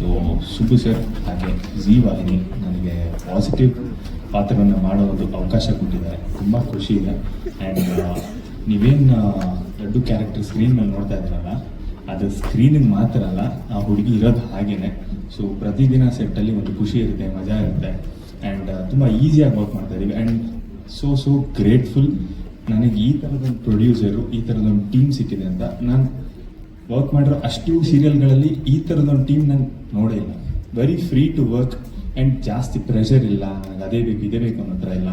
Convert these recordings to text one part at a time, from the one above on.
So Subbu sir. ಹಾಗೆ ಜೀ ವಾಹಿನಿ ನನಗೆ ಪಾಸಿಟಿವ್ ಪಾತ್ರವನ್ನು ಮಾಡೋ ಒಂದು ಅವಕಾಶ ಕೊಟ್ಟಿದ್ದಾರೆ. ತುಂಬ ಖುಷಿ ಇದೆ. ಆ್ಯಂಡ್ ನೀವೇನು ದೊಡ್ಡ ಕ್ಯಾರೆಕ್ಟರ್ ಸ್ಕ್ರೀನ್ ಮೇಲೆ ನೋಡ್ತಾ ಇದ್ದೀರಲ್ಲ, ಅದು ಸ್ಕ್ರೀನಿಗೆ ಮಾತ್ರ ಅಲ್ಲ, ಆ ಹುಡುಗಿ ಇರೋದು ಹಾಗೇನೆ. ಸೊ ಪ್ರತಿದಿನ ಸೆಟ್ಟಲ್ಲಿ ಒಂದು ಖುಷಿ ಇರುತ್ತೆ, ಮಜಾ ಇರುತ್ತೆ. ಆ್ಯಂಡ್ ತುಂಬ ಈಸಿಯಾಗಿ ವರ್ಕ್ ಮಾಡ್ತಾ ಇದ್ದೀವಿ ಆ್ಯಂಡ್ ಸೋ ಸೋ ಗ್ರೇಟ್ಫುಲ್ ನನಗೆ ಈ ಥರದೊಂದು ಪ್ರೊಡ್ಯೂಸರು ಈ ಥರದೊಂದು ಟೀಮ್ ಸಿಕ್ಕಿದೆ ಅಂತ ನಾನು ವರ್ಕ್ ಮಾಡಿರೋ ಅಷ್ಟು ಸೀರಿಯಲ್ಗಳಲ್ಲಿ ಈ ಥರದೊಂದು ಟೀಮ್ ನಾನು ನೋಡೇ ಇಲ್ಲ. Very free to work and ಜಾಸ್ತಿ ಪ್ರೆಷರ್ ಇಲ್ಲ. ನನಗೆ ಅದೇ ಬೇಕು, ಇದೇ ಬೇಕು ಅನ್ನೋ ಥರ ಇಲ್ಲ.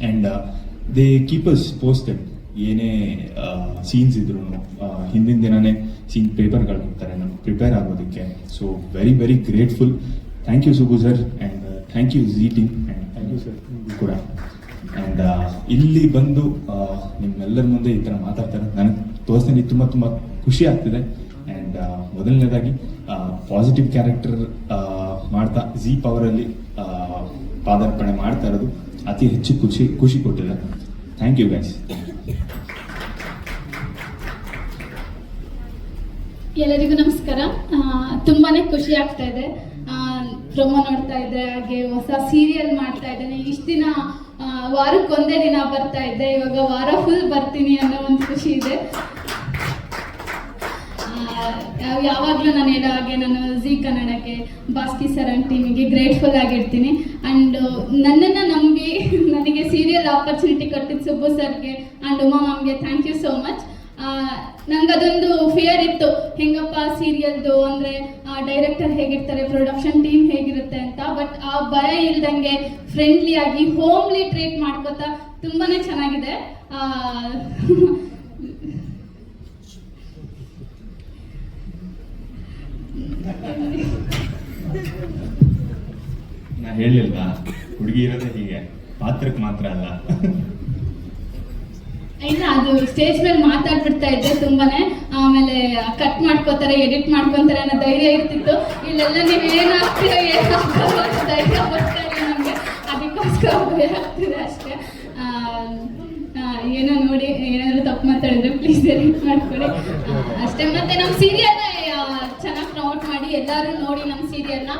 And they keep us posted ಏನೇ ಸೀನ್ಸ್ ಇದ್ರು ಹಿಂದಿನ ದಿನವೇ ಸೀನ್ ಪೇಪರ್ಗಳು ಕೊಡ್ತಾರೆ ನಮ್ಗೆ ಪ್ರಿಪೇರ್ ಆಗೋದಕ್ಕೆ. So very very grateful thank you Subbu sir and thank you Zee team and thank you sir ಕೂಡ ಆ್ಯಂಡ್ ಇಲ್ಲಿ ಬಂದು ನಿಮ್ಮೆಲ್ಲರ ಮುಂದೆ ಈ ಥರ ಮಾತಾಡ್ತಾರೆ. ನನಗೆ ತೋರಿಸ್ತೀನಿ ತುಂಬ ತುಂಬ ಖುಷಿ ಆಗ್ತಿದೆ. ಮೊದಲನೇದಾಗಿ ಪಾಸಿಟಿವ್ ಕ್ಯಾರೆಕ್ಟರ್ ಮಾಡ್ತಾ ಜಿ ಪವರಲ್ಲಿ ಪಾದಾರ್ಪಣೆ ಮಾಡ್ತಾ ಇರೋದು ಅತಿ ಹೆಚ್ಚು ಖುಷಿ ಖುಷಿ ಕೊಟ್ಟಿದೆ. ಥ್ಯಾಂಕ್ ಯು ಗೈಸ್ ಎಲ್ಲರಿಗೂ ನಮಸ್ಕಾರ. ಆ, ತುಂಬಾನೇ ಖುಷಿ ಆಗ್ತಾ ಇದೆ. ಪ್ರೊಮೋ ನೋಡ್ತಾ ಇದ್ದೆ ಹಾಗೆ ಹೊಸ ಸೀರಿಯಲ್ ಮಾಡ್ತಾ ಇದ್ದೇನೆ. ಇಷ್ಟು ದಿನ ಆ, ವಾರಕ್ಕೊಂದೇ ದಿನ ಬರ್ತಾ ಇದ್ದೆ ಇವಾಗ ವಾರ ಫುಲ್ ಬರ್ತೀನಿ ಅನ್ನೋ ಒಂದು ಖುಷಿ ಇದೆ. ಆ, ಯಾವಾಗಲೂ ನಾನು ಹೇಳೋ ಹಾಗೆ ನಾನು ಜಿ ಕನ್ನಡಕ್ಕೆ ಬಾಸ್ಕಿ ಸರ್ ಅಂಡ್ ಟೀಮಿಗೆ ಗ್ರೇಟ್ಫುಲ್ ಆಗಿರ್ತೀನಿ ಆ್ಯಂಡ್ ನನ್ನನ್ನು ನಂಬಿ ನನಗೆ ಸೀರಿಯಲ್ ಆಪರ್ಚುನಿಟಿ ಕೊಟ್ಟಿದ್ದು ಸುಬ್ಬು ಸರ್ಗೆ ಆ್ಯಂಡ್ ಉಮಾ ಮ್ಯಾಮ್ಗೆ ಥ್ಯಾಂಕ್ ಯು ಸೋ ಮಚ್ ನಂಗೆ ಅದೊಂದು ಫಿಯರ್ ಇತ್ತು. ಹೆಂಗಪ್ಪ ಸೀರಿಯಲ್ದು ಅಂದರೆ ಡೈರೆಕ್ಟರ್ ಹೇಗಿರ್ತಾರೆ ಪ್ರೊಡಕ್ಷನ್ ಟೀಮ್ ಹೇಗಿರುತ್ತೆ ಅಂತ. ಬಟ್ ಆ ಭಯ ಇಲ್ದಂಗೆ ಫ್ರೆಂಡ್ಲಿ ಆಗಿ ಹೋಮ್ಲಿ ಟ್ರೀಟ್ ಮಾಡ್ಕೋತಾ ತುಂಬಾ ಚೆನ್ನಾಗಿದೆ. ನಾ ಹೇಳಿಲ್ವಾ? ಹುಡುಗಿ ಇರೋದೇ ಹೀಗೆ. ಪಾತ್ರಕ್ಕೆ ಮಾತ್ರ ಅಲ್ಲ. ಇಲ್ಲ, ಅದು ಸ್ಟೇಜ್ ಮೇಲೆ ಮಾತಾಡ್ಬಿಡ್ತಾ ಇದ್ದೆ ತುಂಬಾನೇ. ಆಮೇಲೆ ಕಟ್ ಮಾಡ್ಕೋತಾರೆ ಎಡಿಟ್ ಮಾಡ್ಕೊಂತಾರೆ ಅನ್ನೋ ಧೈರ್ಯ ಇರ್ತಿತ್ತು. ಇಲ್ಲೆಲ್ಲ ನೀವು ಏನಾಗ್ತೀರೋ ಧೈರ್ಯ ಬರ್ತಾ ಇಲ್ಲ ನಮಗೆ. ಅದಕ್ಕೋಸ್ಕರ ಭಯ ಅಷ್ಟೇ. ಏನೋ ನೋಡಿ, ಏನಾದ್ರು ತಪ್ಪು ಮಾತಾಡಿದ್ರೆ ಪ್ಲೀಸ್ ಎಡಿಟ್ ಮಾಡ್ಕೊಳ್ಳಿ. ಅಷ್ಟೇ. ಮತ್ತೆ ನಮ್ಮ ಸೀರಿಯಲ್ನ ಚೆನ್ನಾಗಿ ಪ್ರಮೋಟ್ ಮಾಡಿ ಎಲ್ಲರೂ ನೋಡಿ ನಮ್ಮ ಸೀರಿಯಲ್ನ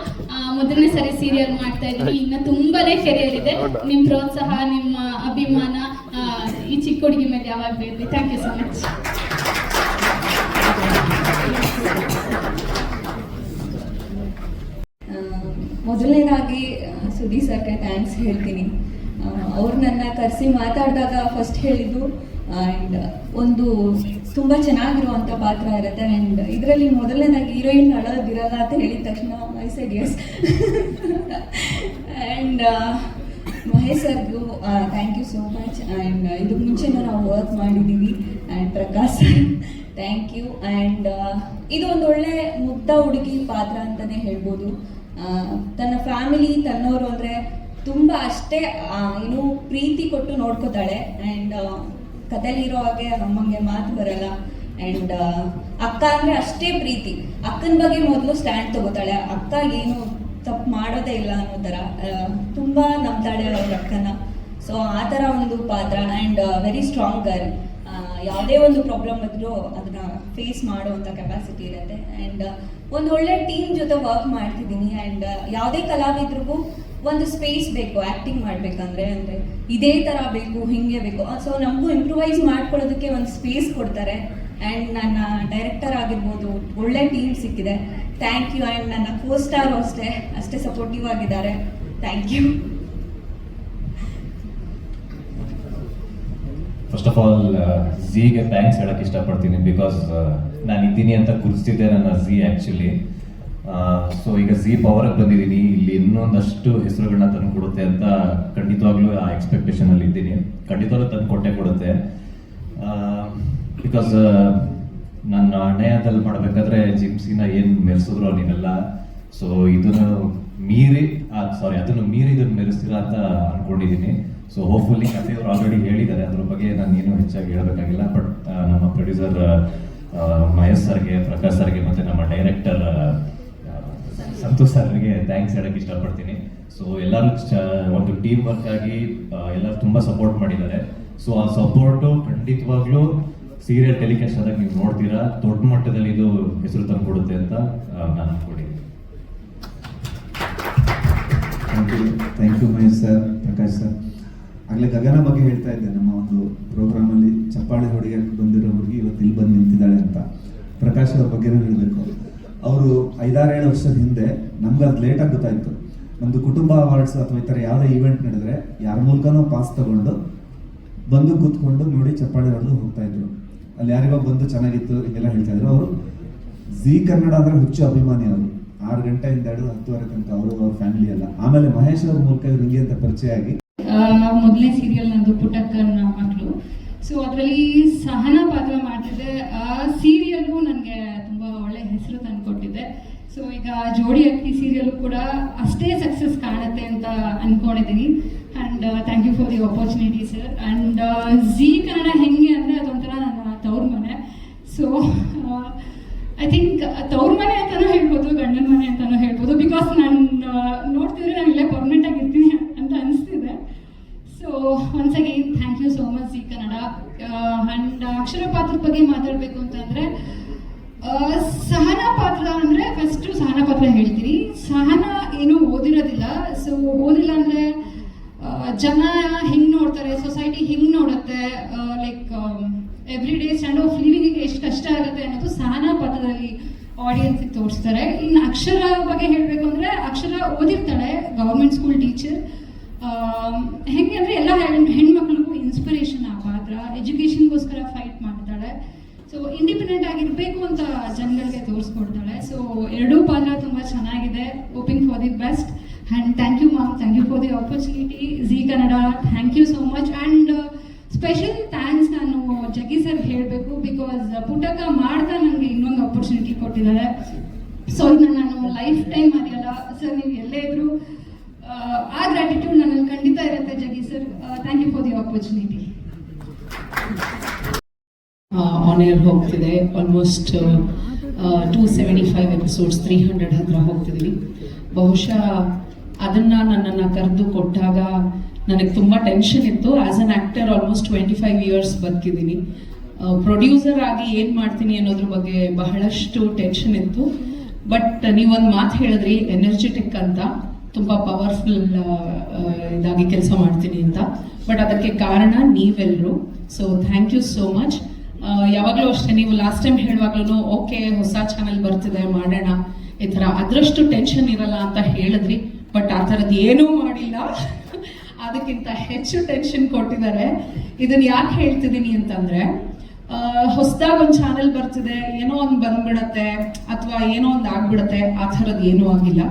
ಮೊದಲನೇ ಸರಿ ಸೀರಿಯಲ್ ಮಾಡ್ತಾ ಇದ್ದೀನಿ. ಇನ್ನು ತುಂಬಾನೇ ಕೆರಿಯರ್ ಇದೆ ನಿಮ್ಮ ಪ್ರೋತ್ಸಾಹ ನಿಮ್ಮ ಅಭಿಮಾನ ಈ ಚಿಕ್ಕ ಹುಡುಗಿ ಮೇಲೆ ಯಾವಾಗ ಬೇಕು ಥ್ಯಾಂಕ್ ಯು ಸೊ ಮಚ್ ಆ, ಮೊದಲನೇದಾಗಿ ಸುದೀ ಸುದೀಪ್ ಸರ್ಗೆ ಥ್ಯಾಂಕ್ಸ್ ಹೇಳ್ತೀನಿ. ಅವ್ರು ನನ್ನ ಕರೆಸಿ ಮಾತಾಡಿದಾಗ ಫಸ್ಟ್ ಹೇಳಿದ್ದು ಆ್ಯಂಡ್ ಒಂದು ತುಂಬ ಚೆನ್ನಾಗಿರುವಂಥ ಪಾತ್ರ ಇರುತ್ತೆ ಆ್ಯಂಡ್ ಇದರಲ್ಲಿ ಮೊದಲನೇದಾಗಿ ಹೀರೋಯಿನ್ ಅಳೋದಿರಲ್ಲ ಅಂತ ಹೇಳಿದ ತಕ್ಷಣ said yes and Mahesh ಸರ್ಗೂ thank you so much and ಇದಕ್ಕೆ ಮುಂಚೆನೂ ನಾವು ವರ್ಕ್ ಮಾಡಿದ್ದೀವಿ and Prakash thank you and ಇದು ಒಂದು ಒಳ್ಳೆ ಮುಗ್ಧ ಹುಡುಗಿ ಪಾತ್ರ ಅಂತಲೇ ಹೇಳ್ಬೋದು. ತನ್ನ ಫ್ಯಾಮಿಲಿ ತನ್ನೋರು ಅಂದರೆ ತುಂಬ ಅಷ್ಟೇ ಏನು ಪ್ರೀತಿ ಕೊಟ್ಟು ನೋಡ್ಕೋತಾಳೆ. ಆ್ಯಂಡ್ ಕಥೆಲಿರೋ ಹಾಗೆ ಅಮ್ಮಂಗೆ ಮಾತು ಬರಲ್ಲ. ಆ್ಯಂಡ್ ಅಕ್ಕ ಅಂದರೆ ಅಷ್ಟೇ ಪ್ರೀತಿ. ಅಕ್ಕನ ಬಗ್ಗೆ ಮೊದಲು ಸ್ಟ್ಯಾಂಡ್ ತಗೋತಾಳೆ. ಅಕ್ಕ ಏನು ತಪ್ಪು ಮಾಡೋದೇ ಇಲ್ಲ ಅನ್ನೋ ಥರ ತುಂಬ ನಂಬ್ತಾಳೆ ಅವ್ರ ಅಕ್ಕನ. ಸೊ ಆ ಥರ ಒಂದು ಪಾತ್ರ. ಆ್ಯಂಡ್ ವೆರಿ ಸ್ಟ್ರಾಂಗ್ ಗರ್ಲ್ ಯಾವುದೇ ಒಂದು ಪ್ರಾಬ್ಲಮ್ ಇದ್ರೂ ಅದನ್ನ ಫೇಸ್ ಮಾಡುವಂಥ ಕೆಪಾಸಿಟಿ ಇರುತ್ತೆ. ಆ್ಯಂಡ್ ಒಂದು ಒಳ್ಳೆ ಟೀಮ್ ಜೊತೆ ವರ್ಕ್ ಮಾಡ್ತಿದ್ದೀನಿ. ಆ್ಯಂಡ್ ಯಾವುದೇ ಕಲಾವಿದ್ರಿಗೂ ಒಂದು ಸ್ಪೇಸ್ ಬೇಕು ಆ್ಯಕ್ಟಿಂಗ್ ಮಾಡಬೇಕಂದ್ರೆ ಅಂದರೆ ಇದೇ ಥರ ಬೇಕು, ಹಿಂಗೆ ಬೇಕು. ಸೊ ನಮಗೂ ಇಂಪ್ರೂವೈಸ್ ಮಾಡ್ಕೊಳ್ಳೋದಕ್ಕೆ ಒಂದು ಸ್ಪೇಸ್ ಕೊಡ್ತಾರೆ. ಆ್ಯಂಡ್ ನನ್ನ ಡೈರೆಕ್ಟರ್ ಆಗಿರ್ಬೋದು, ಒಳ್ಳೆ ಟೀಮ್ ಸಿಕ್ಕಿದೆ. ಥ್ಯಾಂಕ್ ಯು ಆ್ಯಂಡ್ ನನ್ನ ಫೋರ್ ಸ್ಟಾರ್ ಅಷ್ಟೇ ಅಷ್ಟೇ ಸಪೋರ್ಟಿವ್ ಆಗಿದ್ದಾರೆ. Thank you first of all ಝೀಗೆ thanks ಹೇಳಕ್ ಇಷ್ಟಪಡ್ತೀನಿ ಬಿಕಾಸ್ ನಾನು ಇದ್ದೀನಿ ಅಂತ ಗುರುತಿಸಿದ್ದೆ ನನ್ನ ಝೀ ಆ್ಯಕ್ಚುಲಿ ಸೊ ಈಗ ಝೀ ಪವರ್ಗೆ ಬಂದಿದ್ದೀನಿ. ಇಲ್ಲಿ ಇನ್ನೊಂದಷ್ಟು ಹೆಸರುಗಳನ್ನ ತಂದು ಕೊಡುತ್ತೆ ಅಂತ ಖಂಡಿತವಾಗ್ಲೂ ಆ ಎಕ್ಸ್ಪೆಕ್ಟೇಷನ್ ಅಲ್ಲಿ ಇದ್ದೀನಿ. ಖಂಡಿತವಾಗ್ಲೂ ತಂದು ಕೊಟ್ಟೆ ಕೊಡುತ್ತೆ. ಬಿಕಾಸ್ ನನ್ನ ಅಣ್ಣಯದಲ್ಲಿ ಮಾಡಬೇಕಾದ್ರೆ ಜಿಮ್ಸಿನ ಏನು ಮೆರೆಸಿದ್ರು ನೀವೆಲ್ಲ. ಸೊ ಇದನ್ನು ಮೀರಿ ಸಾರಿ ಅದನ್ನು ಮೀರಿ ಇದನ್ನು ಮೆರೆಸ್ತೀರಾ ಅಂತ ಅನ್ಕೊಂಡಿದ್ದೀನಿ. ಸೊ ಹೋಪ್ಫುಲ್ಲಿ ಕಥೆಯವರು ಆಲ್ರೆಡಿ ಹೇಳಿದ್ದಾರೆ. ಅದ್ರ ಬಗ್ಗೆ ನಾನು ಏನು ಹೆಚ್ಚಾಗಿ ಹೇಳಬೇಕಾಗಿಲ್ಲ. ಬಟ್ ನಮ್ಮ ಪ್ರೊಡ್ಯೂಸರ್ ಮಹೇಶ್ ಸರ್ಗೆ, ಪ್ರಕಾಶ್ ಸರ್ಗೆ ಮತ್ತು ನಮ್ಮ ಡೈರೆಕ್ಟರ್ ಸಂತೋಷ್ ಸರ್ಗೆ ಥ್ಯಾಂಕ್ಸ್ ಹೇಳಕ್ಕೆ ಇಷ್ಟಪಡ್ತೀನಿ. ಸೊ ಎಲ್ಲರೂ ಒಂದು ಟೀಮ್ ವರ್ಕ್ ಆಗಿ ಎಲ್ಲರೂ ತುಂಬ ಸಪೋರ್ಟ್ ಮಾಡಿದ್ದಾರೆ. ಸೊ ಆ ಸಪೋರ್ಟು ಖಂಡಿತವಾಗ್ಲೂ ಸೀರಿಯಲ್ ಟೆಲಿಕಾಸ್ಟ್ ಆದಾಗ ನೀವು ನೋಡ್ತೀರಾ. ದೊಡ್ಡ ಮಟ್ಟದಲ್ಲಿ ಇದು ಹೆಸರು ತಂದು ಕೊಡುತ್ತೆ ಅಂತ ನಾನು ಅಂದ್ಕೊಂಡಿದ್ದೀನಿ thank you Mahesh sir Prakash sir ಆಗಲೇ ಗಗನ ಬಗ್ಗೆ ಹೇಳ್ತಾ ಇದ್ದೆ. ನಮ್ಮ ಒಂದು ಪ್ರೋಗ್ರಾಮಲ್ಲಿ ಚಪ್ಪಾಳೆ ಹುಡುಗಿ ಬಂದಿರೋ ಹುಡುಗಿ ಇವತ್ತು ಇಲ್ಲಿ ಬಂದು ನಿಂತಿದ್ದಾಳೆ ಅಂತ. ಪ್ರಕಾಶ್ ಅವ್ರ ಬಗ್ಗೆನೂ ಹೇಳಬೇಕು. ಅವರು ಐದಾರೇಳು ವರ್ಷದ ಹಿಂದೆ ನಮ್ಗೆ ಅದು ಲೇಟಾಗಿ ಗೊತ್ತಾಯಿತು. ನಮ್ಮದು ಕುಟುಂಬ ಅವಾರ್ಡ್ಸ್ ಅಥವಾ ಈ ಥರ ಯಾವುದೇ ಈವೆಂಟ್ ನಡೆದ್ರೆ ಯಾರ ಮೂಲಕನೂ ಪಾಸ್ ತಗೊಂಡು ಬಂದು ಕೂತ್ಕೊಂಡು ನೋಡಿ ಚಪ್ಪಾಳೆ ಹೊಡೆದು ಹೋಗ್ತಾ ಇದ್ರು. ಅಲ್ಲಿ ಯಾರಿಗೋ ಬಂದು ಚೆನ್ನಾಗಿತ್ತು, ಹೀಗೆಲ್ಲ ಹೇಳ್ತಾ ಇದ್ರು. ಅವರು ಜಿ ಕನ್ನಡ ಅಂದ್ರೆ ಹುಚ್ಚು ಅಭಿಮಾನಿ ಅವರು. ಆರು ಗಂಟೆಯಿಂದ ಹಿಡಿದು ಹತ್ತುವರೆ ತನಕ ಅವರು ಅವ್ರ ಫ್ಯಾಮಿಲಿ ಎಲ್ಲ. ಆಮೇಲೆ ಮಹೇಶ್ ಅವ್ರ ಮೂಲಕ ಇವ್ರು ಹಿಂಗೆ ಅಂತ ಪರಿಚಯ ಆಗಿ. ಮೊದಲನೇ ಸೀರಿಯಲ್ ನಂದು ಪುಟಕ್ಕನ ಮಕ್ಕಳು ಸೊ ಅದರಲ್ಲಿ ಸಹನ ಪಾತ್ರ ಮಾಡ್ತಿದ್ದೆ ಆ ಸೀರಿಯಲ್ಗೂ ನನಗೆ ತುಂಬ ಒಳ್ಳೆ ಹೆಸರು ತಂದುಕೊಟ್ಟಿದ್ದೆ ಸೊ ಈಗ ಜೋಡಿ ಅಕ್ಕಿ ಸೀರಿಯಲ್ ಕೂಡ ಅಷ್ಟೇ ಸಕ್ಸಸ್ ಕಾಣುತ್ತೆ ಅಂತ ಅನ್ಕೊಂಡಿದ್ದೀನಿ and thank you for the opportunity sir and Zee Kannada ಹೆಂಗೆ ಅಂದರೆ ಅದೊಂಥರ ನನ್ನ ತವ್ರ ಮನೆ. ಸೊ ಐ ಥಿಂಕ್ ತವ್ರ ಮನೆ ಅಂತಲೂ ಹೇಳ್ಬೋದು, ಗಂಡನ ಮನೆ ಅಂತಲೂ ಹೇಳ್ಬೋದು. ಬಿಕಾಸ್ ನಾನು ನೋಡ್ತಿದ್ರೆ ನಾನು ಇಲ್ಲೇ ಪರ್ಮನೆಂಟ್ ಆಗಿರ್ತೀನಿ ಅಂತ ಅನಿಸ್ತಿದೆ. So once again thank you so much Zee Kannada. And Akshara ಪಾತ್ರದ ಬಗ್ಗೆ ಮಾತಾಡಬೇಕು ಅಂತಂದರೆ ಸಹನ ಅಂದ್ರೆ ಫಸ್ಟು ಸಹನ ಪಾತ್ರ ಹೇಳ್ತೀನಿ. ಸಹನ ಏನು ಓದಿರೋದಿಲ್ಲ. ಸೊ ಓದಿಲ್ಲ ಅಂದರೆ ಜನ ಹೆಂಗೆ ನೋಡ್ತಾರೆ? ಸೊಸೈಟಿ ಹೆಂಗೆ ನೋಡುತ್ತೆ? Like every day stand of ಲಿವಿಂಗಿಗೆ ಎಷ್ಟು ಕಷ್ಟ ಆಗುತ್ತೆ ಅನ್ನೋದು ಸಹನ ಪಾತ್ರದಲ್ಲಿ ಆಡಿಯನ್ಸಿಗೆ ತೋರಿಸ್ತಾರೆ. ಇನ್ನು ಅಕ್ಷರ ಬಗ್ಗೆ ಹೇಳಬೇಕು ಅಂದ್ರೆ, ಅಕ್ಷರ ಓದಿರ್ತಾಳೆ ಗೌರ್ಮೆಂಟ್ ಸ್ಕೂಲ್ ಟೀಚರ್ ಹೆಂಗೆ ಅಂದರೆ ಎಲ್ಲ ಹೆಣ್, ಹೆಣ್ಮಕ್ಳಿಗೂ ಇನ್ಸ್ಪಿರೇಷನ್ ಆ ಪಾತ್ರ. ಎಜುಕೇಶನ್ಗೋಸ್ಕರ ಫೈಟ್ ಮಾಡ್ತಾಳೆ. ಸೊ ಇಂಡಿಪೆಂಡೆಂಟ್ ಆಗಿರಬೇಕು ಅಂತ ಜನಗಳಿಗೆ ತೋರಿಸ್ಕೊಡ್ತಾಳೆ. ಸೊ ಎರಡೂ ಪಾತ್ರ ತುಂಬ ಚೆನ್ನಾಗಿದೆ. Hoping for the best and thank you ma'am thank you for the opportunity Zee Kannada thank you so much and special thanks ನಾನು ಜಗ್ಗಿ ಸರ್ ಹೇಳಬೇಕು ಬಿಕಾಸ್ ಪುಟಕ ಮಾಡ್ತಾ ನನಗೆ ಇನ್ನೊಂದು ಆಪರ್ಚುನಿಟಿ ಕೊಟ್ಟಿದ್ದಾರೆ. ಸೊ ಇದನ್ನ ನಾನು ಲೈಫ್ ಟೈಮ್ ಮರೆಯಲ್ಲ ಸರ್ ನೀವು ಎಲ್ಲೇ ಇದ್ರು, ಆ ಗ್ರ್ಯಾಟಿಟ್ಯೂಡ್ ನನ್ನಲ್ಲಿ ಖಂಡಿತ ಇರುತ್ತೆ Jaggi sir thank you for the opportunity on air ಹೋಗ್ತಿದೆ. Almost two seventy five episodes three hundred ಹತ್ರ ಹೋಗ್ತಿದ್ದೀವಿ ಬಹುಶಃ ಅದನ್ನು ನನ್ನನ್ನು ಕರೆದು ಕೊಟ್ಟಾಗ ನನಗೆ ತುಂಬ ಟೆನ್ಷನ್ ಇತ್ತು. As an actor almost twenty five years ಬದುಕಿದ್ದೀನಿ producer ಆಗಿ ಏನು ಮಾಡ್ತೀನಿ ಅನ್ನೋದ್ರ ಬಗ್ಗೆ ಬಹಳಷ್ಟು ಟೆನ್ಷನ್ ಇತ್ತು. ಬಟ್ ನೀವೊಂದು ಮಾತು ಹೇಳಿದ್ರಿ ಎನರ್ಜೆಟಿಕ್ ಅಂತ. ತುಂಬ ಪವರ್ಫುಲ್ ಇದಾಗಿ ಕೆಲಸ ಮಾಡ್ತೀನಿ ಅಂತ. ಬಟ್ ಅದಕ್ಕೆ ಕಾರಣ ನೀವೆಲ್ಲರೂ so thank you so much ಯಾವಾಗಲೂ ಅಷ್ಟೇ ನೀವು ಲಾಸ್ಟ್ ಟೈಮ್ ಹೇಳುವಾಗ್ಲೂ ಓಕೆ ಹೊಸ ಚಾನಲ್ ಬರ್ತಿದೆ, ಮಾಡೋಣ. ಈ ಥರ ಅದರಷ್ಟು ಟೆನ್ಷನ್ ಇರಲ್ಲ ಅಂತ ಹೇಳಿದ್ರಿ ಬಟ್ ಆ ಥರದ್ದು ಏನೂ ಮಾಡಿಲ್ಲ. ಅದಕ್ಕಿಂತ ಹೆಚ್ಚು ಟೆನ್ಷನ್ ಕೊಟ್ಟಿದ್ದಾರೆ. ಇದನ್ನ ಯಾಕೆ ಹೇಳ್ತಿದ್ದೀನಿ ಅಂತಂದ್ರೆ ಹೊಸದಾಗಿ ಒಂದು ಚಾನೆಲ್ ಬರ್ತಿದೆ, ಏನೋ ಒಂದು ಬಂದ್ಬಿಡತ್ತೆ, ಅಥವಾ ಏನೋ ಒಂದು ಆಗ್ಬಿಡತ್ತೆ, ಆ ಥರದ್ದು ಏನೂ ಆಗಿಲ್ಲ.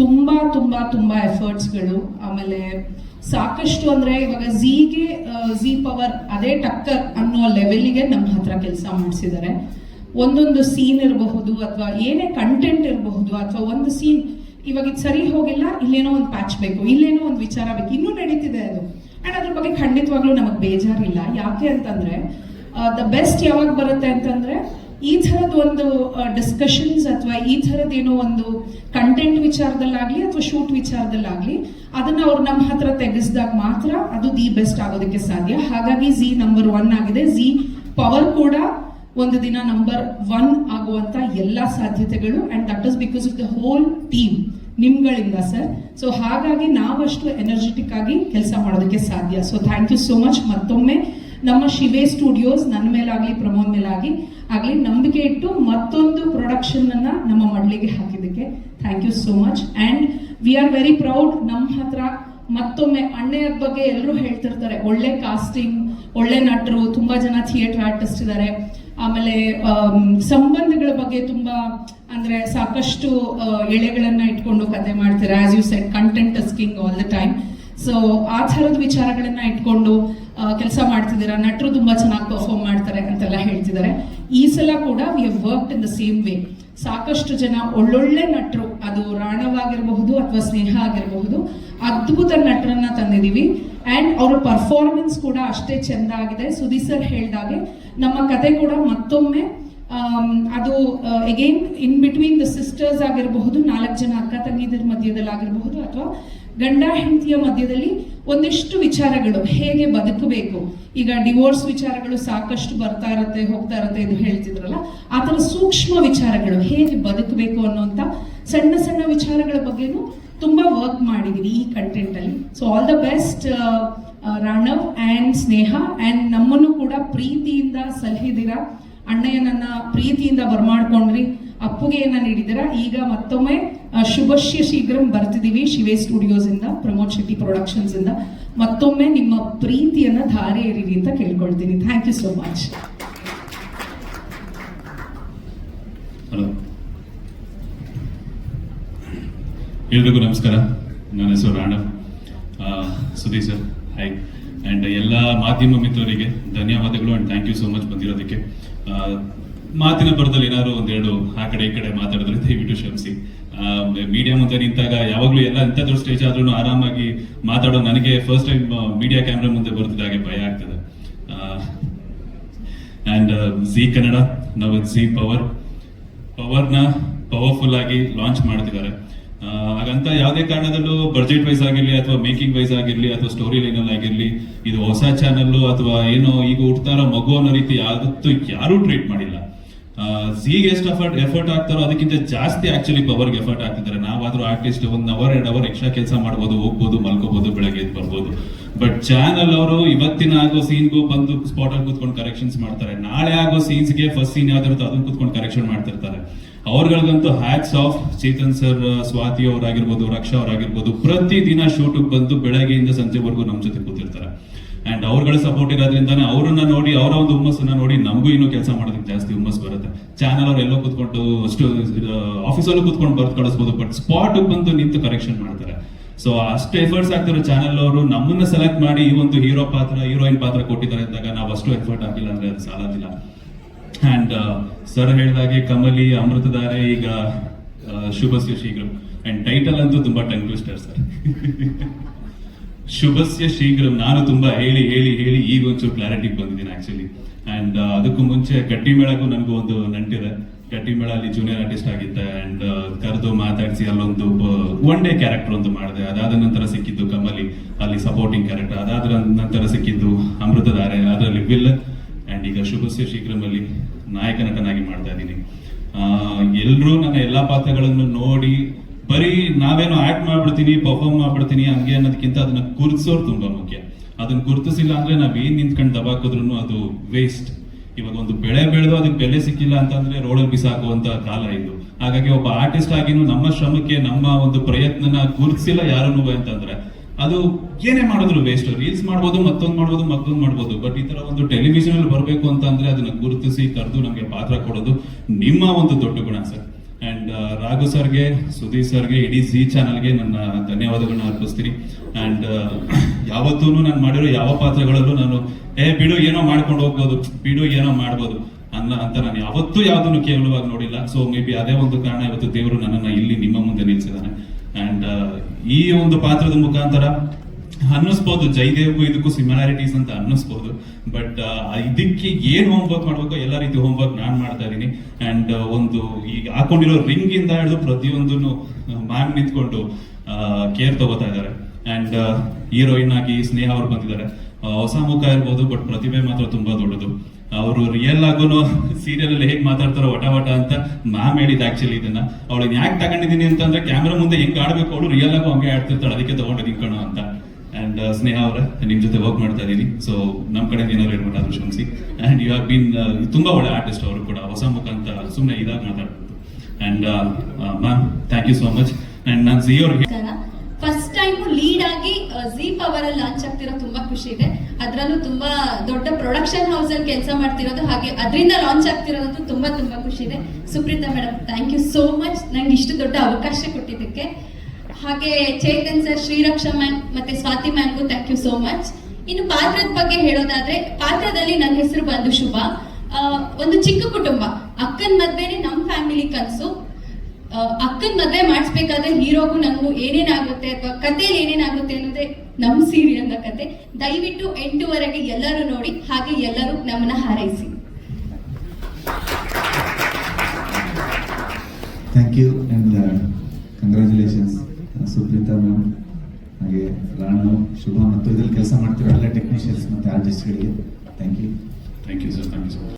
ತುಂಬಾ ತುಂಬಾ ತುಂಬಾ ಎಫರ್ಟ್ಸ್ಗಳು ಆಮೇಲೆ ಸಾಕಷ್ಟು ಅಂದ್ರೆ ಇವಾಗ ಝೀಗೆ ಝೀ ಪವರ್ ಅದೇ ಟಕ್ಕರ್ ಅನ್ನೋ ಲೆವೆಲ್ಗೆ ನಮ್ಮ ಹತ್ರ ಕೆಲಸ ಮಾಡಿಸಿದ್ದಾರೆ ಒಂದೊಂದು ಸೀನ್ ಇರಬಹುದು ಅಥವಾ ಏನೇ ಕಂಟೆಂಟ್ ಇರಬಹುದು ಅಥವಾ ಒಂದು ಸೀನ್ ಇವಾಗ ಇದು ಸರಿ ಹೋಗಿಲ್ಲ, ಇಲ್ಲೇನೋ ಒಂದು ಪ್ಯಾಚ್ ಬೇಕು, ಇಲ್ಲೇನೋ ಒಂದು ವಿಚಾರ ಬೇಕು, ಇನ್ನೂ ನಡೀತಿದೆ ಅದು. ಆ್ಯಂಡ್ ಅದ್ರ ಬಗ್ಗೆ ಖಂಡಿತವಾಗ್ಲೂ ನಮಗೆ ಬೇಜಾರಿಲ್ಲ. ಯಾಕೆ ಅಂತಂದ್ರೆ ದ ಬೆಸ್ಟ್ ಯಾವಾಗ ಬರುತ್ತೆ ಅಂತಂದ್ರೆ ಈ ಥರದ ಒಂದು ಡಿಸ್ಕಷನ್ಸ್ ಅಥವಾ ಈ ಥರದ್ದು ಏನೋ ಒಂದು ಕಂಟೆಂಟ್ ವಿಚಾರದಲ್ಲಾಗ್ಲಿ ಅಥವಾ ಶೂಟ್ ವಿಚಾರದಲ್ಲಾಗ್ಲಿ, ಅದನ್ನ ಅವ್ರು ನಮ್ಮ ಹತ್ರ ತೆಗೆಸಿದಾಗ ಮಾತ್ರ ಅದು ದಿ ಬೆಸ್ಟ್ ಆಗೋದಕ್ಕೆ ಸಾಧ್ಯ. ಹಾಗಾಗಿ ಝಿ ನಂಬರ್ ಒನ್ ಆಗಿದೆ. ಝಿ ಪವರ್ ಕೂಡ ಒಂದು ದಿನ ನಂಬರ್ ಒನ್ ಆಗುವಂತ ಎಲ್ಲ ಸಾಧ್ಯತೆಗಳು and that is because of the whole team ನಿಮ್ಗಳಿಂದ sir so ಹಾಗಾಗಿ ನಾವಷ್ಟು ಎನರ್ಜೆಟಿಕ್ ಆಗಿ ಕೆಲಸ ಮಾಡೋದಕ್ಕೆ ಸಾಧ್ಯ. So thank you so much ಮತ್ತೊಮ್ಮೆ ನಮ್ಮ ಶಿವೆ ಸ್ಟುಡಿಯೋಸ್ ನನ್ನ ಮೇಲಾಗ್ಲಿ, ಪ್ರಮೋದ್ ಮೇಲಾಗಿ ಆಗ್ಲಿ ನಂಬಿಕೆ ಇಟ್ಟು ಮತ್ತೊಂದು ಪ್ರೊಡಕ್ಷನ್ ಅನ್ನ ನಮ್ಮ ಮಡ್ಲಿಗೆ ಹಾಕಿದ್ದಕ್ಕೆ thank you so much and we are very proud ನಮ್ಮ ಹತ್ರ ಮತ್ತೊಮ್ಮೆ ಅಣ್ಣೆಯ ಬಗ್ಗೆ ಎಲ್ಲರೂ ಹೇಳ್ತಿರ್ತಾರೆ. ಒಳ್ಳೆ ಕಾಸ್ಟಿಂಗ್ ಒಳ್ಳೆ ನಟರು, ತುಂಬಾ ಜನ ಥಿಯೇಟರ್ ಆರ್ಟಿಸ್ಟ್ ಇದ್ದಾರೆ ಆಮೇಲೆ ಸಂಬಂಧಗಳ ಬಗ್ಗೆ ತುಂಬಾ ಅಂದ್ರೆ ಸಾಕಷ್ಟು ಎಳೆಗಳನ್ನು ಎಳೆಗಳನ್ನ ಇಟ್ಕೊಂಡು ಕತೆ ಮಾಡ್ತಾರೆ. As you said content king all the time so ಆ ಥರದ ವಿಚಾರಗಳನ್ನ ಇಟ್ಕೊಂಡು ಕೆಲಸ ಮಾಡ್ತಿದ್ದೀರಾ? ನಟರು ತುಂಬಾ ಚೆನ್ನಾಗಿ ಪರ್ಫಾರ್ಮ್ ಮಾಡ್ತಾರೆ ಅಂತೆಲ್ಲ ಹೇಳ್ತಿದ್ದಾರೆ. ಈ ಸಲ ಕೂಡ we have work in the same way ಸಾಕಷ್ಟು ಜನ ಒಳ್ಳೊಳ್ಳೆ ನಟರು, ಅದು ರಾಣವಾಗಿರಬಹುದು ಅಥವಾ ಸ್ನೇಹ ಆಗಿರಬಹುದು, ಅದ್ಭುತ ನಟರನ್ನ ತಂದಿದೀವಿ ಅಂಡ್ ಅವರ ಪರ್ಫಾರ್ಮೆನ್ಸ್ ಕೂಡ ಅಷ್ಟೇ ಚೆಂದ ಆಗಿದೆ. ಸುದೀಪ್ ಸರ್ ಹೇಳ್ದಾಗೆ, ನಮ್ಮ ಕತೆ ಕೂಡ ಮತ್ತೊಮ್ಮೆ ಅದು again in between the sisters ಆಗಿರಬಹುದು, ನಾಲ್ಕು ಜನ ಅಕ್ಕ ತಂಗಿದ್ರ ಮಧ್ಯದಲ್ಲಿ ಆಗಿರಬಹುದು ಅಥವಾ ಗಂಡ ಹೆಂಡತಿಯ ಮಧ್ಯದಲ್ಲಿ ಒಂದಿಷ್ಟು ವಿಚಾರಗಳು ಹೇಗೆ ಬದುಕಬೇಕು? ಈಗ ಡಿವೋರ್ಸ್ ವಿಚಾರಗಳು ಸಾಕಷ್ಟು ಬರ್ತಾ ಇರತ್ತೆ, ಹೋಗ್ತಾ ಇರತ್ತೆ ಎಂದು ಹೇಳ್ತಿದ್ರಲ್ಲ, ಆ ಥರ ಸೂಕ್ಷ್ಮ ವಿಚಾರಗಳು ಹೇಗೆ ಬದುಕಬೇಕು ಅನ್ನುವಂಥ ಸಣ್ಣ ಸಣ್ಣ ವಿಚಾರಗಳ ಬಗ್ಗೆನೂ ತುಂಬ ವರ್ಕ್ ಮಾಡಿದ್ದೀವಿ ಈ ಕಂಟೆಂಟಲ್ಲಿ so all the best Ranav and Sneha and ನಮ್ಮನ್ನು ಕೂಡ ಪ್ರೀತಿಯಿಂದ ಸಲಹಿದಿರ ಅಣ್ಣಯ್ಯನನ್ನ ಪ್ರೀತಿಯಿಂದ ಬರ್ಮಾಡ್ಕೊಂಡ್ರಿ. ಅಪ್ಪುಗೆಯನ್ನ ನೀಡಿದ್ದೀರಾ ಈಗ ಮತ್ತೊಮ್ಮೆ ಶುಭಶ್ಯ ಶೀಘ್ರಂ ಬರ್ತಿದ್ದೀವಿ ಶಿವೇ ಸ್ಟುಡಿಯೋಸ್ ಇಂದ ಪ್ರಮೋದ್ ಶೆಟ್ಟಿ ಪ್ರೊಡಕ್ಷನ್ಸ್ ಇಂದ ಮತ್ತೊಮ್ಮೆ ನಿಮ್ಮ ಪ್ರೀತಿಯನ್ನ ಧಾರೆ ಏರಿರಿ ಅಂತ ಕೇಳ್ಕೊಳ್ತೀನಿ. Thank you so much hello ಎಲ್ರಿಗೂ ನಮಸ್ಕಾರ. ನನ್ನ ಹೆಸರು Ranav Sudeep sir hi and ಎಲ್ಲ ಮಾಧ್ಯಮ ಮಿತ್ರರಿಗೆ ಧನ್ಯವಾದಗಳು and thank you so much ಬಂದಿರೋದಕ್ಕೆ. ಮಾತಿನ ಪರದಲ್ಲಿ ಏನಾದ್ರು ಒಂದೆರಡು ಆ ಕಡೆ ಈ ಕಡೆ ಮಾತಾಡಿದ್ರೆ ದಯವಿಟ್ಟು ಕ್ಷಮಿಸಿ. ಮೀಡಿಯಾ ಮುಂದೆ ನಿಂತಾಗ ಯಾವಾಗಲೂ ಎಲ್ಲ ಎಂಥ ಸ್ಟೇಜ್ ಆದ್ರೂ ಆರಾಮಾಗಿ ಮಾತಾಡೋ ನನಗೆ ಫಸ್ಟ್ ಟೈಮ್ ಮೀಡಿಯಾ ಕ್ಯಾಮ್ರಾ ಮುಂದೆ ಬರ್ತಿದ್ದಾಗೆ ಭಯ ಆಗ್ತದೆ. ಆ್ಯಂಡ್ ಜಿ ಕನ್ನಡ ನಾವು ಜಿ ಪವರ್ ಪವರ್ನ ಪವರ್ಫುಲ್ ಆಗಿ ಲಾಂಚ್ ಮಾಡ್ತಿದ್ದಾರೆ. ಹಾಗಂತ ಯಾವುದೇ ಕಾರಣದಲ್ಲೂ ಬಜೆಟ್ ವೈಸ್ ಆಗಿರಲಿ ಅಥವಾ ಮೇಕಿಂಗ್ ವೈಸ್ ಆಗಿರಲಿ ಅಥವಾ ಸ್ಟೋರಿ ಲೈನ್ ಆಗಿರಲಿ, ಇದು ಹೊಸ ಚಾನಲ್ ಅಥವಾ ಏನೋ ಈಗ ಹುಡ್ತಾರೋ ಮಗು ಅನ್ನೋ ರೀತಿ ಯಾವತ್ತೂ ಯಾರೂ ಟ್ರೀಟ್ ಮಾಡಿಲ್ಲ. ಸಿಗೆ ಎಷ್ಟು ಎಫರ್ಟ್ ಎಫರ್ಟ್ ಆಗ್ತಾರೋ ಅದಕ್ಕಿಂತ ಜಾಸ್ತಿ ಆಕ್ಚುಲಿ ಪವರ್ಗೆ ಎಫರ್ಟ್ ಹಾಕ್ತಿದ್ದಾರೆ. ನಾವಾದ್ರೂ ಆರ್ಟಿಸ್ಟ್ ಒಂದ್ ಅವರ್ ಎರಡ್ ಅವರ್ ಎಕ್ಸ್ಟ್ರಾ ಕೆಲಸ ಮಾಡ್ಬೋದು, ಹೋಗ್ಬೋದು ಮಲ್ಕೋಬಹುದು ಬೆಳಗ್ಗೆ ಬರ್ಬೋದು. ಬಟ್ ಚಾನಲ್ ಅವರು ಇವತ್ತಿನ ಆಗೋ ಸೀನ್ಗೂ ಬಂದು ಸ್ಪಾಟ್ ಅಲ್ಲಿ ಕೂತ್ಕೊಂಡು ಕರೆಕ್ಷನ್ಸ್ ಮಾಡ್ತಾರೆ. ನಾಳೆ ಆಗೋ ಸೀನ್ಸ್ಗೆ ಫಸ್ಟ್ ಸೀನ್ ಯಾವ್ದಿರುತ್ತೋ ಅದನ್ನ ಕೂತ್ಕೊಂಡು ಕರೆಕ್ಷನ್ ಮಾಡ್ತಿರ್ತಾರೆ. ಅವ್ರಗಳಿಗಂತೂ hats off Chetan sir Swati ಅವರಾಗಿರ್ಬೋದು, Raksha ಅವರಾಗಿರ್ಬೋದು. ಪ್ರತಿ ದಿನ ಶೂಟಿಗೆ ಬಂದು ಬೆಳಗ್ಗೆಯಿಂದ ಸಂಜೆವರೆಗೂ ನಮ್ಮ ಜೊತೆ ಕೂತಿರ್ತಾರೆ. ಅಂಡ್ ಅವ್ರಗಳ ಸಪೋರ್ಟ್ ಇರೋದ್ರಿಂದಾನೆ ಅವ್ರನ್ನ ನೋಡಿ, ಅವರ ಒಂದು ಹುಮ್ಮಸ್ಸನ್ನ ನೋಡಿ ನಮಗೂ ಇನ್ನೂ ಕೆಲಸ ಮಾಡೋದಕ್ಕೆ ಜಾಸ್ತಿ ಹುಮ್ಮಸ್ ಬರುತ್ತೆ. ಚಾನಲ್ ಅವ್ರು ಎಲ್ಲೋ ಕೂತ್ಕೊಂಡು ಅಷ್ಟು ಆಫೀಸಲ್ಲೂ ಕೂತ್ಕೊಂಡು ಬರ್ತ್ ಕಳಿಸ್ಬೋದು ಬಟ್ ಸ್ಪಾಟ್ ಬಂದು ನಿಂತು ಕರೆಕ್ಷನ್ ಮಾಡ್ತಾರೆ. ಸೊ ಅಷ್ಟು ಎಫರ್ಟ್ಸ್ ಆಗ್ತಿರೋ ಚಾನಲ್ ಅವರು ನಮ್ಮನ್ನ ಸೆಲೆಕ್ಟ್ ಮಾಡಿ ಈ ಒಂದು ಹೀರೋ ಪಾತ್ರ ಹೀರೋಯಿನ್ ಪಾತ್ರ ಕೊಟ್ಟಿದ್ದಾರೆ ಅಂದಾಗ ನಾವು ಅಷ್ಟು ಎಫರ್ಟ್ ಹಾಕಿಲ್ಲ ಅಂದ್ರೆ ಅದು ಸಾಲದಿಲ್ಲ. ಅಂಡ್ ಸರ್ ಹೇಳಿದಾಗೆ ಕಮಲಿ, ಅಮೃತಧಾರೆ, ಈಗ ಶುಭ ಶುಭಸ್ಯ ಶೀಘ್ರ ಅಂಡ್ ಟೈಟಲ್ ಅಂತೂ ತುಂಬಾ ಟಂಗ್ ಟ್ವಿಸ್ಟರ್ ಸರ್ ಶುಭಸ್ಯ ಶೀಘ್ರ. ನಾನು ತುಂಬಾ ಹೇಳಿ ಹೇಳಿ ಹೇಳಿ ಈಗ ಒಂಚೂರು ಕ್ಲಾರಿಟಿ ಬಂದಿದ್ದೀನಿ ಆಕ್ಚುಲಿ ಅಂಡ್ ಅದಕ್ಕೂ ಮುಂಚೆ ಗಟ್ಟಿ ಮೇಳಕ್ಕೂ ನನಗೂ ಒಂದು ನಂಟಿದೆ. ಗಟ್ಟಿ ಮೇಳ ಅಲ್ಲಿ ಜೂನಿಯರ್ ಆರ್ಟಿಸ್ಟ್ ಆಗಿದ್ದೆ ಅಂಡ್ ಕರೆದು ಮಾತಾಡಿಸಿ ಅಲ್ಲೊಂದು ಒನ್ ಡೇ ಕ್ಯಾರೆಕ್ಟರ್ ಒಂದು ಮಾಡಿದೆ. ಅದಾದ ನಂತರ ಸಿಕ್ಕಿದ್ದು ಕಮಲಿ, ಅಲ್ಲಿ ಸಪೋರ್ಟಿಂಗ್ ಕ್ಯಾರೆಕ್ಟರ್ ಅದಾದ ನಂತರ ಸಿಕ್ಕಿದ್ದು ಅಮೃತಧಾರೆ ಅದರಲ್ಲಿ ವಿಲ್ ಅಂಡ್ ಈಗ ಶುಭಸ್ಯ ಶೀಘ್ರಮಲ್ಲಿ ನಾಯಕ ನಟನಾಗಿ ಮಾಡ್ತಾ ಇದ್ದೀನಿ. ಎಲ್ಲರೂ ನನ್ನ ಎಲ್ಲಾ ಪಾತ್ರಗಳನ್ನು ನೋಡಿ ಬರೀ ನಾವೇನು ಆಕ್ಟ್ ಮಾಡ್ಬಿಡ್ತೀನಿ, ಪರ್ಫಾರ್ಮ್ ಮಾಡ್ಬಿಡ್ತೀನಿ ಹಂಗೆ ಅನ್ನೋದಕ್ಕಿಂತ ಅದನ್ನ ಗುರುತಿಸೋರು ತುಂಬಾ ಮುಖ್ಯ. ಅದನ್ನ ಗುರುತಿಸಿಲ್ಲ ಅಂದ್ರೆ ನಾವ್ ಏನ್ ನಿಂತ್ಕೊಂಡು ದಬಾಕಿದ್ರು ಅದು ವೇಸ್ಟ್ ಇವಾಗ ಒಂದು ಬೆಳೆ ಬೆಳೆದು ಅದಕ್ಕೆ ಬೆಲೆ ಸಿಕ್ಕಿಲ್ಲ ಅಂತಂದ್ರೆ ರೋಡಲ್ಲಿ ಬಿಸಾಕುವಂತ ಕಾಲ ಇದು. ಹಾಗಾಗಿ ಒಬ್ಬ ಆರ್ಟಿಸ್ಟ್ ಆಗಿನೂ ನಮ್ಮ ಶ್ರಮಕ್ಕೆ, ನಮ್ಮ ಒಂದು ಪ್ರಯತ್ನನ ಗುರುತಿಸಿಲ್ಲ ಯಾರನ್ನು ಅಂತಂದ್ರೆ. ಅದು ಏನೇ ಮಾಡಿದ್ರು ವೇಸ್ಟ್ ರೀಲ್ಸ್ ಮಾಡ್ಬೋದು, ಮತ್ತೊಂದು ಮಾಡ್ಬೋದು ಮತ್ತೊಂದು ಮಾಡ್ಬೋದು. ಬಟ್ ಈ ತರ ಒಂದು ಟೆಲಿವಿಷನ್ ಅಲ್ಲಿ ಬರಬೇಕು ಅಂತ ಅಂದ್ರೆ ಅದನ್ನ ಗುರುತಿಸಿ ಕರೆದು ನಮಗೆ ಪಾತ್ರ ಕೊಡೋದು ನಿಮ್ಮ ಒಂದು ದೊಡ್ಡ ಗುಣ ಸರ್. ಅಂಡ್ ರಾಘು ಸರ್ಗೆ ಸುದೀಪ್ ಸರ್ಗೆ, ಇಡೀ ಜಿ ಚಾನಲ್ಗೆ ನನ್ನ ಧನ್ಯವಾದಗಳನ್ನ ಅರ್ಪಿಸ್ತೀನಿ. ಅಂಡ್ ಯಾವತ್ತೂ ನಾನು ಮಾಡಿರೋ ಯಾವ ಪಾತ್ರಗಳಲ್ಲೂ ನಾನು, ಏ, ಬಿಡು, ಏನೋ ಮಾಡ್ಕೊಂಡು ಹೋಗ್ಬೋದು, ಬಿಡು, ಏನೋ ಮಾಡ್ಬೋದು ಅನ್ನ ಅಂತ ನಾನು ಯಾವತ್ತೂ ಯಾವ್ದನ್ನು ಕೇವಲವಾಗಿ ನೋಡಿಲ್ಲ. ಸೊ ಮೇ ಬಿ ಅದೇ ಒಂದು ಕಾರಣ ಇವತ್ತು ದೇವರು ನನ್ನನ್ನು ಇಲ್ಲಿ ನಿಮ್ಮ ಮುಂದೆ ನಿಲ್ಸಿದ್ದಾನೆ ಅಂಡ್ ಈ ಒಂದು ಪಾತ್ರದ ಮುಖಾಂತರ ಅನ್ನಿಸ್ಬೋದು, ಜೈದೇವ್ಗೂ ಇದಕ್ಕೂ ಸಿಮಿಲಾರಿಟೀಸ್ ಅಂತ ಅನ್ನಿಸ್ಬೋದು, ಬಟ್ ಇದಕ್ಕೆ ಏನ್ ಹೋಮ್ವರ್ಕ್ ಮಾಡ್ಬೇಕು ಎಲ್ಲ ರೀತಿ ಹೋಮ್ವರ್ಕ್ ನಾನು ಮಾಡ್ತಾ ಇದ್ದೀನಿ ಅಂಡ್ ಒಂದು ಈಗ ಹಾಕೊಂಡಿರೋ ರಿಂಗ್ ಇಂದ ಹಿಡಿದು ಪ್ರತಿಯೊಂದನ್ನು ಮ್ಯಾಮ್ ನಿಂತ್ಕೊಂಡು ಕೇರ್ ತಗೋತಾ ಇದ್ದಾರೆ. ಅಂಡ್ ಹೀರೋಯಿನ್ ಆಗಿ ಸ್ನೇಹ ಅವ್ರು ಬಂದಿದ್ದಾರೆ. ಹೊಸ ಮುಖ ಇರ್ಬೋದು, ಬಟ್ ಪ್ರತಿಭೆ ಮಾತ್ರ ತುಂಬಾ ದೊಡ್ಡದು. ಅವರು ರಿಯಲ್ ಆಗೂ ಸೀರಿಯಲ್ ಅಲ್ಲಿ ಹೇಗ್ ಮಾತಾಡ್ತಾರೋ ವಟ ವಟ ಅಂತ ಮ್ಯಾಮ್ ಹೇಳಿದ್ ಆಕ್ಚುಲಿ ಇದನ್ನ. ಅವಳನ್ನ ಯಾಕೆ ತಗೊಂಡಿದ್ದೀನಿ ಅಂತಂದ್ರೆ, ಕ್ಯಾಮ್ರಾ ಮುಂದೆ ಹೆಂಗ್ ಆಡ್ಬೇಕು ಅವಳು ರಿಯಲ್ ಆಗು ಹಂಗೆ ಆಡ್ತಿರ್ತಾಳೆ, ಅದಕ್ಕೆ ತಗೊಂಡಿದ್ದೀನಿ ಕಣೋ ಅಂತ. ಅಂಡ್ ಸ್ನೇಹ ಅವರ, ನಿಮ್ ಜೊತೆ ವರ್ಕ್ ಮಾಡ್ತಾ ಇದ್ದೀನಿ. ಸೊ ನಮ್ ಕಡೆ ಏನಾದ್ರು ಹೇಳ್ಬಿಟ್ಟು ಕ್ಷಮಿಸಿ. ಅಂಡ್ ಯು ಹ್ಯಾವ್ ಬೀನ್ ತುಂಬಾ ಒಳ್ಳೆ ಆರ್ಟಿಸ್ಟ್ ಅವರು ಕೂಡ. ಹೊಸ ಮುಖ ಅಂತ ಸುಮ್ಮನೆ ಇದಾಗಿ ಮಾತಾಡ್ಬೋದು and ma'am thank you so much and ನಾನು ಸಿ ಅವ್ರಿಗೆ ಫಸ್ಟ್ ಟೈಮ್ ಲೀಡ್ ಆಗಿ ಜಿ ಪವರ್ ಅಲ್ಲಿ ಲಾಂಚ್ ಆಗ್ತಿರೋ ತುಂಬಾ ಖುಷಿ ಇದೆ. ಅದ್ರಲ್ಲೂ ತುಂಬಾ ದೊಡ್ಡ ಪ್ರೊಡಕ್ಷನ್ ಹೌಸ್ ಅಲ್ಲಿ ಕೆಲಸ ಮಾಡ್ತಿರೋದು. ಹಾಗೆ ಅದರಿಂದ ಲಾಂಚ್ ಆಗ್ತಿರೋದು ತುಂಬಾ ತುಂಬಾ ಖುಷಿ ಇದೆ. Supreetha madam thank you so much ನಂಗೆ ಇಷ್ಟು ದೊಡ್ಡ ಅವಕಾಶ ಕೊಟ್ಟಿದ್ದಕ್ಕೆ. ಹಾಗೆ ಚೇತನ್ ಸರ್, ಶ್ರೀರಕ್ಷಾ ಮ್ಯಾಮ್ ಮತ್ತೆ ಸ್ವಾತಿ ಮ್ಯಾಮ್ಗೂ ಥ್ಯಾಂಕ್ ಯು ಸೋ ಮಚ್ ಇನ್ನು ಪಾತ್ರದ ಬಗ್ಗೆ ಹೇಳೋದಾದ್ರೆ, ಪಾತ್ರದಲ್ಲಿ ನನ್ನ ಹೆಸರು ಬಂದು ಶುಭ. ಒಂದು ಚಿಕ್ಕ ಕುಟುಂಬ. ಅಕ್ಕನ ಮದ್ವೆನೆ ನಮ್ಮ ಫ್ಯಾಮಿಲಿ ಕನಸು. ಅಕ್ಕನ ಮದ್ವೆ ಮಾಡಿಸ್ಬೇಕಾದ್ರೆ ಹೀರೋಗೂ ನನಗೂ ಏನೇನಾಗುತ್ತೆ ಅಥವಾ ಕಥೆಯಲ್ಲಿ ಏನೇನಾಗುತ್ತೆ ಅನ್ನೋದೇ ನಮ್ಮ ಸೀರಿಯಲ್ನ ಕತೆ. ದಯವಿಟ್ಟು ಎಂಟುವರೆಗೆ ಎಲ್ಲರೂ ನೋಡಿ, ಹಾಗೆ ಎಲ್ಲರೂ ನಮ್ಮನ್ನ ಹಾರೈಸಿ. Thank you and Supreetha ma'am ಹಾಗೆ ರಾಣು, ಶುಭ. ಮತ್ತು ಇದ್ರಲ್ಲಿ ಕೆಲಸ ಮಾಡ್ತಿರೋ ಎಲ್ಲ ಟೆಕ್ನಿಷಿಯನ್ಸ್ ಮತ್ತು ಆರ್ಟಿಸ್ಟ್ಗಳಿಗೆ thank you thank you sir thank you sir